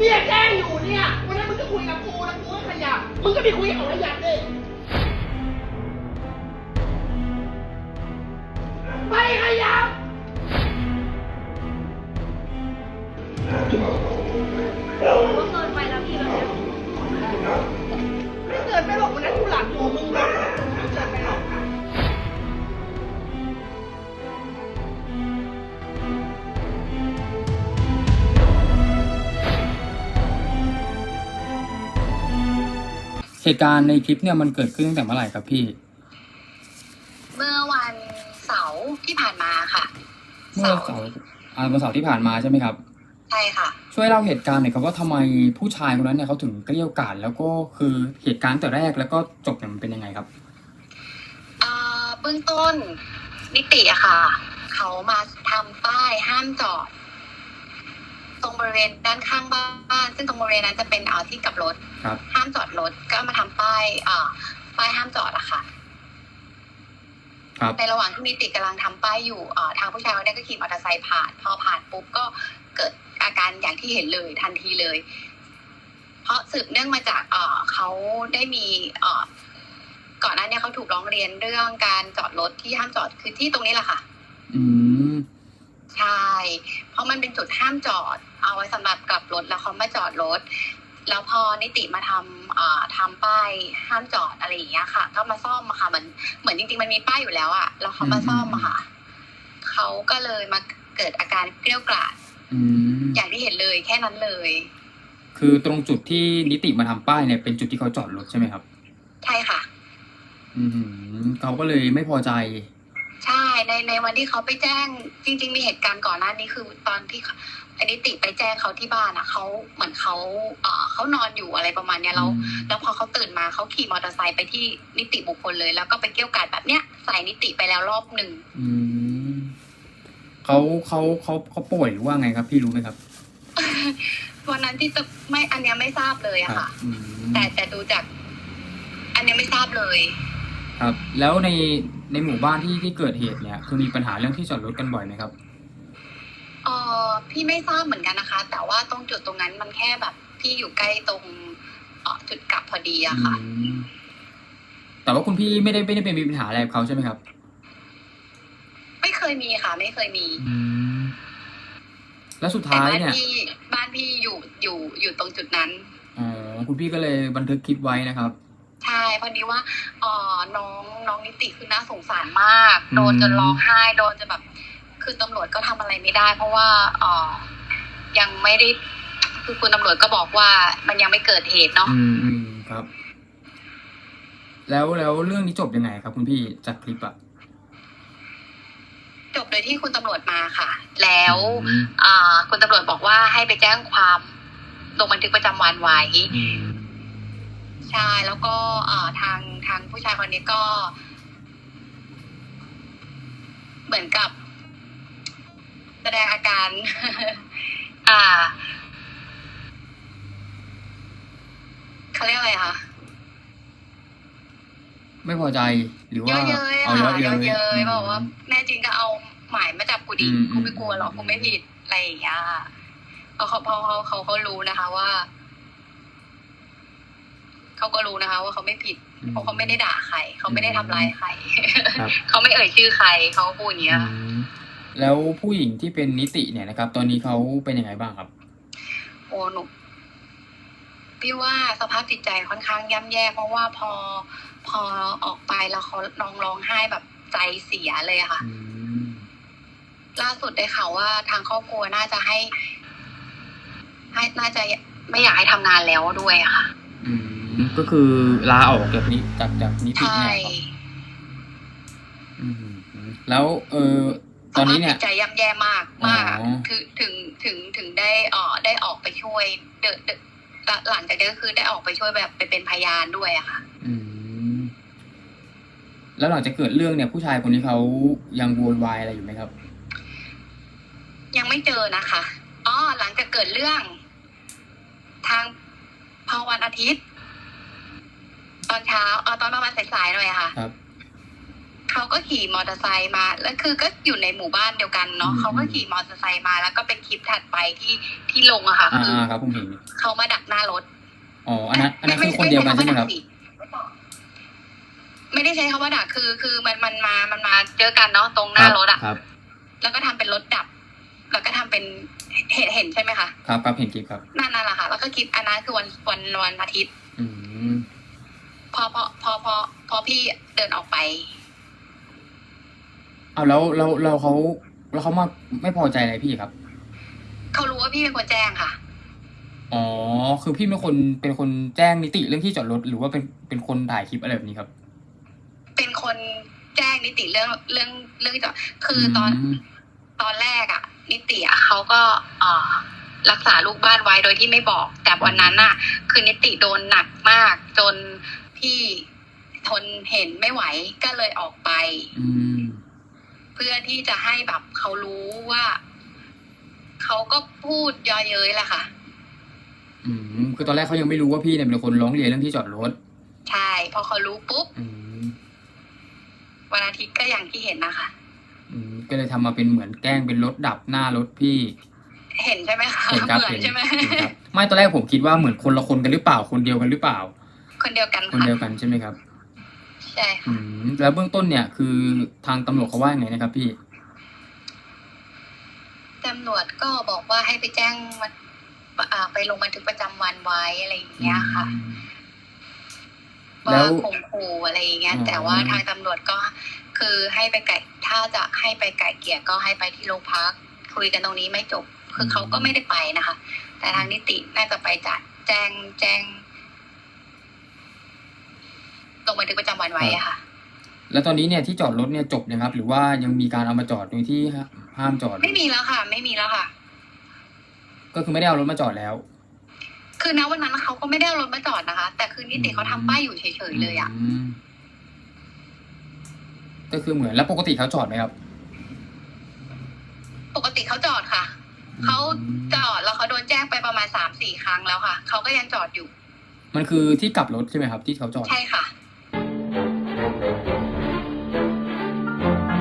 เนี่ยแจ้งอยู่เนี่ย วันนั้นมึงก็คุยกับกูแล้วกูก็ขยับ มึงก็ไปคุยกับขยับดิไปขยับ ก็เกินไปแล้วพี่แบบเนี้ย ไม่เกินไปหรอกวันนั้นกูหลับอยู่มึงหลับไม่เกินไเหตุการณ์ในคลิปเนี่ยมันเกิดขึ้นตั้งแต่เมื่อไหร่ครับพี่ เมื่อวันเสาร์ที่ผ่านมาค่ะเมื่อเสาร์อ่าวันเสาร์ที่ผ่านมาใช่ไหมครับ ใช่ค่ะ ช่วยเล่าเหตุการณ์หน่อยครับว่าทำไมผู้ชายคนนั้นเนี่ยเขาถึงเกลี้ยวกล่อมแล้วก็คือเหตุการณ์แต่แรกแล้วก็จบเนี่ยมันเป็นยังไงครับเอ่อเบื้องต้นนิติอะค่ะ เขามาทำป้ายห้ามจอด ต รงบริเวณด้านข้างบ้าน ซึ่งตรงบริเวณนั้นจะเป็นเอ่อที่กลับรถ ครับ ห้ามจอดรถก็มาทำป้ายเอ่อป้ายห้ามจอดอะค่ะ ครับในระหว่างที่นิติกำลังทำป้ายอยู่เอ่อทางผู้ชายคนนี้ก็ขี่มอเตอร์ไซค์ผ่าน พอผ่านปุ๊บก็เกิดอาการอย่างที่เห็นเลยทันทีเลย เพราะสืบเนื่องมาจากเอ่อเขาได้มีเอ่อก่อนหน้านี้เขาถูกร้องเรียนเรื่องการจอดรถที่ห้ามจอดคือที่ตรงนี้แหละค่ะ อืม ใช่ เพราะมันเป็นจุดห้ามจอด เอาไว้สำหรับกลับรถแล้วเขามาจอดรถ แล้วพอนิติมาทำอ่าทำป้ายห้ามจอดอะไรอย่างเงี้ยค่ะ ก็มาซ่อมอะค่ะเหมือนเหมือนจริงๆมันมีป้ายอยู่แล้วอะแล้วเขามาซ่อมอะค่ะเขาก็เลยมาเกิดอาการเกรี้ยวกราดอืมอย่างที่เห็นเลยแค่นั้นเลย คือตรงจุดที่นิติมาทำป้ายเนี่ยเป็นจุดที่เขาจอดรถใช่ไหมครับ ใช่ค่ะ อืมเขาก็เลยไม่พอใจ ใช่ในในวันที่เขาไปแจ้ง จริง ๆ มีเหตุการณ์ก่อนหน้านี้คือตอนที่อันนิติไปแจ้งเขาที่บ้านอะเขาเหมือนเขาเอ่อเขานอนอยู่อะไรประมาณเนี้ยแล้วแล้วพอเขาตื่นมาเขาขี่มอเตอร์ไซค์ไปที่นิติบุคคลเลย แล้วก็ไปเกี่ยวกาดแบบเนี้ยใส่นิติไปแล้วรอบหนึ่งอืมเขาเขาเขาเขาป่วยหรือว่าไงครับ พี่รู้ไหมครับวันนั้นที่จะไม่อันเนี้ยไม่ทราบเลยอะค่ะอืมแต่แต่ดูจาก อันเนี้ยไม่ทราบเลย ครับ แล้วใน ในหมู่บ้านที่ที่เกิดเหตุเนี่ยคือมีปัญหาเรื่องที่จอดรถกันบ่อยไหมครับเออพี่ไม่ทราบเหมือนกันนะคะ แต่ว่าตรงจุดตรงนั้นมันแค่แบบพี่อยู่ใกล้ตรงเอ่อจุดกลับพอดีอะค่ะ อืมแต่ว่าคุณพี่ไม่ได้ไม่ได้เป็นมีปัญหาอะไรกับเขาใช่ไหมครับ ไม่เคยมีค่ะ ไม่เคยมีอืม แล้วสุดแต่ท้ายบ้านเนี่ย พี่บ้านพี่อยู่อยู่อยู่ตรงจุดนั้น อ๋อคุณพี่ก็เลยบันทึกคลิปไว้นะครับ ใช่พอดีว่าเออน้องน้องนิติคือน่าสงสารมากอืมโดนจนร้องไห้โดนจนแบบ คือตำรวจก็ทำอะไรไม่ได้ เพราะว่าเออยังไม่ได้คือคุณตำรวจก็บอกว่ามันยังไม่เกิดเหตุเนาะ อืมอืมครับ แล้วแล้วเรื่องนี้จบยังไงครับ คุณพี่จากคลิปอะจบโดยที่คุณตำรวจมาค่ะ แล้วอืมอ่าคุณตำรวจบอกว่าให้ไปแจ้งความลงบันทึกประจำวันไว้ อืม ใช่แล้วก็เอ่อทางทางผู้ชายคนนี้ก็ เหมือนกับ แสดงอาการ อ่าเขาเรียกอะไรคะไม่พอใจหรือเยว่าอะเย้ยเอาค่ะเยอะเยเย้อะยเย้ยมบอกว่าแน่จริงก็เอาหมายมาจับกูดิอืมกูไม่กลัวหรอกกูไม่ผิดอะไรอย่างเงี้ยเพราะเขาเพราะเขาเขาเขารู้นะคะว่า เขาก็รู้นะคะ ว่าเขาไม่ผิดเพราะเขาไม่ได้ด่าใครเขาไม่ได้ทำร้ายใครครับเขาไม่เอ่ยชื่อใครเขาก็พูดอย่างเงี้ยอืมแล้วผู้หญิงที่เป็นนิติเนี่ยนะครับ ตอนนี้เขาเป็นยังไงบ้างครับ โอ้หนูพี่ว่าสภาพจิตใจค่อนข้างย่ำแย่ เพราะว่าพอพอออกไปแล้วเขาร้องร้องไห้แบบใจเสียเลยอะค่ะอืมล่าสุดได้ข่าวว่าทางครอบครัวน่าจะให้ ให้น่าจะไม่อยากให้ทำงานแล้วด้วยอะค่ะอืม ก็คือลาออกจากนี้จากจากนิติใช่เนี่ยครับอืมแล้วเออตอนนี้เนี่ยสภาพจิตใจย่ำแย่มากมากอ๋อคือถึงถึงถึงได้เอ่อได้ออกไปช่วยเดนเดนหลังจากนี้ก็คือได้ออกไปช่วยแบบไปเป็นพยานด้วยอะค่ะ อืม แล้วหลังจากเกิดเรื่องเนี่ย ผู้ชายคนนี้เขายังโวยวายอะไรอยู่ไหมครับ ยังไม่เจอนะคะอ๋อหลังจากเกิดเรื่อง ทางพอวันอาทิตย์ ตอนเช้าเออตอนประมาณสายๆหน่อยอะค่ะครับ เขาก็ขี่มอเตอร์ไซค์มา แล้วคือก็อยู่ในหมู่บ้านเดียวกันเนาะอืม เขาก็ขี่มอเตอร์ไซค์มา แล้วก็เป็นคลิปถัดไปที่ที่ลงอะค่ะอ่าคืออ่าครับผมเห็นเขามาดักหน้ารถอ๋ออันนั้นอันนั้นคือคนเดียวกันใช่ไหมครับ ไม่ได้ใช้คำว่าดักคือ คือมันมันมามันมาเจอกันเนาะตรงหน้ารถอะครับแล้วก็ทำเป็นรถดับ แล้วก็ทำเป็นเห็นเห็นใช่ไหมคะครับครับเห็นคลิปครับ นั่นนั่นแหละค่ะ แล้วก็คลิปอันนั้นคือวันวันวันอาทิตย์ อืม พอพอพอพอพอพี่เดินออกไป เอาแล้วแล้วแล้วเขาแล้วเขามาไม่พอใจอะไรพี่ครับ เขารู้ว่าพี่เป็นคนแจ้งค่ะ อ๋อ คือพี่เป็นคนเป็นคนแจ้งนิติเรื่องที่จอดรถหรือว่าเป็นเป็นคนถ่ายคลิปอะไรแบบนี้ครับ เป็นคนแจ้งนิติเรื่องเรื่องเรื่องจอดคือตอนมตอนแรกอะนิติอะเขาก็เอ่อรักษาลูกบ้านไว้โดยที่ไม่บอก แต่วันนั้นอะคือนิติโดนหนักมาก จน พี่ทนเห็นไม่ไหวก็เลยออกไปอืมเพื่อที่จะให้แบบเขารู้ว่าเขาก็พูดเยอเย้ยแหละค่ะ อืมคือตอนแรกเขายังไม่รู้ว่าพี่เนี่ยเป็นคนร้องเรียนเรื่องที่จอดรถ ใช่พอเขารู้ปุ๊บอืมวันอาทิตย์ก็อย่างที่เห็นนะคะ อืมก็เลยทำมาเป็นเหมือนแกล้งเป็นรถดับหน้ารถพี่ เห็นใช่ไหมคะเห็นครับเหมือเห็นนใช่ไหมเห็นครับไม่ตอนแรกผมคิดว่าเหมือนคนละคนกันหรือเปล่าคนเดียวกันหรือเปล่า คนเดียวกันคนค่ะเดียวกันใช่ไหมครับใช่ค่ะอืมแล้วเบื้องต้นเนี่ยคือทางตำรวจเขาว่ายังไงนะครับพี่ ตำรวจก็บอกว่าให้ไปแจ้งวันอ่าไปลงบันทึกประจำวันไว้อะไรอย่างเงี้ยค่ะ แล้ว่าวข่มขู่อะไรอย่างเงี้ย อ๋อ แต่ว่าทางตำรวจก็คือให้ไปไก่ถ้าจะให้ไปไก่เกลี่ยก็ให้ไปที่โรงพักคุยกันตรงนี้ไม่จบ คือเขาก็ไม่ได้ไปนะคะ แต่ทางนิติน่าจะไปจัดแจ้งแจ้งล งบันทึกประจำวันไว้อะค่ะ แล้วตอนนี้เนี่ยที่จอดรถเนี่ยจบนะครับ หรือว่ายังมีการเอามาจอดโดยที่ห้ามจอด ไม่มีแล้วค่ะ ไม่มีแล้วค่ะ ก็คือไม่ได้เอารถมาจอดแล้ว คือณวันนั้นเขาก็ไม่ได้เอารถมาจอดนะคะ แต่คือนิติเขาทำป้ายอยู่เฉยๆเลยอะมก็คือเหมือนแล้วปกติเขาจอดไหมครับปกติเขาจอดค่ะ เขาจอดแล้วเขาโดนแจ้งไปประมาณสามสี่ครั้งแล้วค่ะ เขาก็ยังจอดอยู่ มันคือที่กลับรถใช่ไหมครับ ที่เขาจอด ใช่ค่ะ